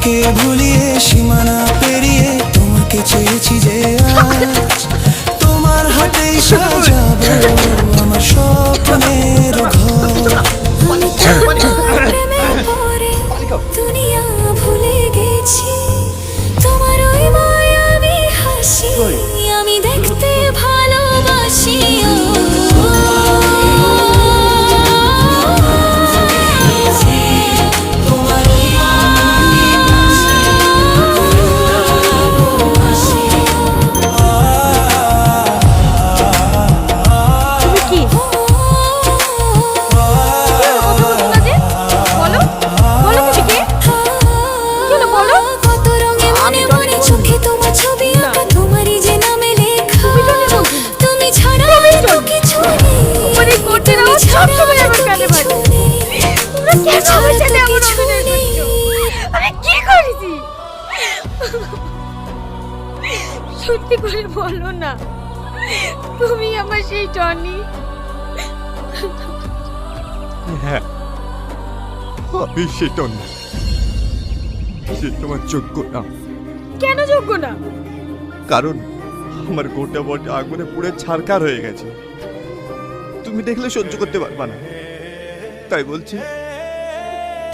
নিজেকে ভুলিয়ে সীমানা পেরিয়ে তোমাকে চেয়েছি যে আজ তোমার হাতেই সাজাবো সাথে এমন অভিনয় করছ আমি কি করেছি? সত্যি করে বলো না। তুমি আমার সেই টনি। হ্যাঁ আমি সেটা না সে তোমার যোগ্য না। কেন যোগ্য না? কারণ আমার গোটা বটা আগুনে পুড়ে ছারকার হয়ে গেছে। তুমি দেখলে সহ্য করতে পারবা না। তাই বলছি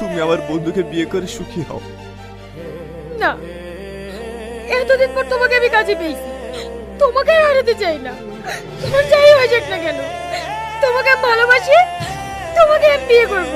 তুমি আমার বন্ধুকে বিয়ে করে সুখী হও। না, এতদিন পর তোমাকে আমি কাজে পেয়েছি। তোমাকে হারাতে চাই না। তোমার যাই হয়ে যাক না কেন, তোমাকে ভালোবাসি, তোমাকে আমি বিয়ে করব।